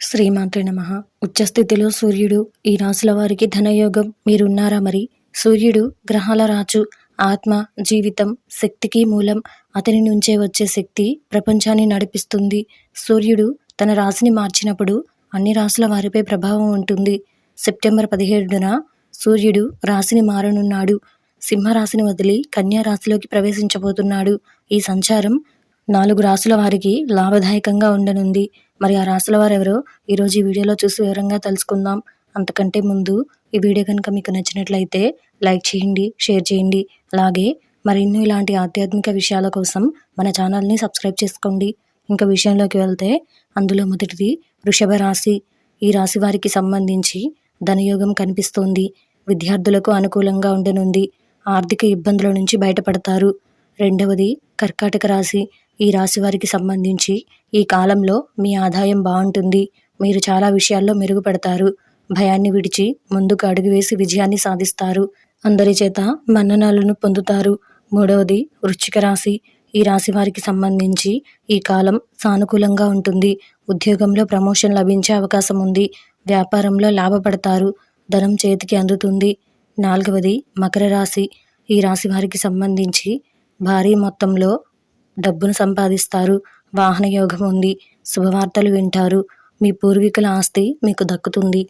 శ్రీమాత్రి నమ. ఉచ్చస్థితిలో సూర్యుడు ఈ రాశుల వారికి ధనయోగం మీరున్నారా మరి? సూర్యుడు గ్రహాల రాజు. ఆత్మ జీవితం శక్తికి మూలం. అతని నుంచే వచ్చే శక్తి ప్రపంచాన్ని నడిపిస్తుంది. సూర్యుడు తన రాశిని మార్చినప్పుడు అన్ని రాశుల వారిపై ప్రభావం ఉంటుంది. సెప్టెంబర్ పదిహేడున సూర్యుడు రాశిని మారనున్నాడు. సింహరాశిని వదిలి కన్యా రాశిలోకి ప్రవేశించబోతున్నాడు. ఈ సంచారం నాలుగు రాశుల వారికి లాభదాయకంగా ఉండనుంది. మరి ఆ రాసుల వారు ఎవరో ఈరోజు ఈ వీడియోలో చూసి వివరంగా తెలుసుకుందాం. అంతకంటే ముందు ఈ వీడియో కనుక మీకు నచ్చినట్లయితే లైక్ చేయండి షేర్ చేయండి. అలాగే మరెన్నో ఇలాంటి ఆధ్యాత్మిక విషయాల కోసం మన ఛానల్ని సబ్స్క్రైబ్ చేసుకోండి. ఇంకా విషయంలోకి వెళ్తే అందులో మొదటిది వృషభ రాశి. ఈ రాశి వారికి సంబంధించి ధనయోగం కనిపిస్తోంది. విద్యార్థులకు అనుకూలంగా ఉండనుంది. ఆర్థిక ఇబ్బందుల నుంచి బయటపడతారు. రెండవది కర్కాటక రాశి. ఈ రాశి వారికి సంబంధించి ఈ కాలంలో మీ ఆదాయం బాగుంటుంది. మీరు చాలా విషయాల్లో మెరుగుపడతారు. భయాన్ని విడిచి ముందుకు అడుగు వేసి విజయాన్ని సాధిస్తారు. అందరి చేత మన్ననాలను పొందుతారు. మూడవది వృశ్చిక రాశి. ఈ రాశి వారికి సంబంధించి ఈ కాలం సానుకూలంగా ఉంటుంది. ఉద్యోగంలో ప్రమోషన్ లభించే అవకాశం ఉంది. వ్యాపారంలో లాభపడతారు. ధనం చేతికి అందుతుంది. నాలుగవది మకర రాశి. ఈ రాశి వారికి సంబంధించి భారీ మొత్తంలో డబ్బును సంపాదిస్తారు. వాహన యోగం ఉంది. శుభవార్తలు వింటారు. మీ పూర్వీకుల ఆస్తి మీకు దక్కుతుంది.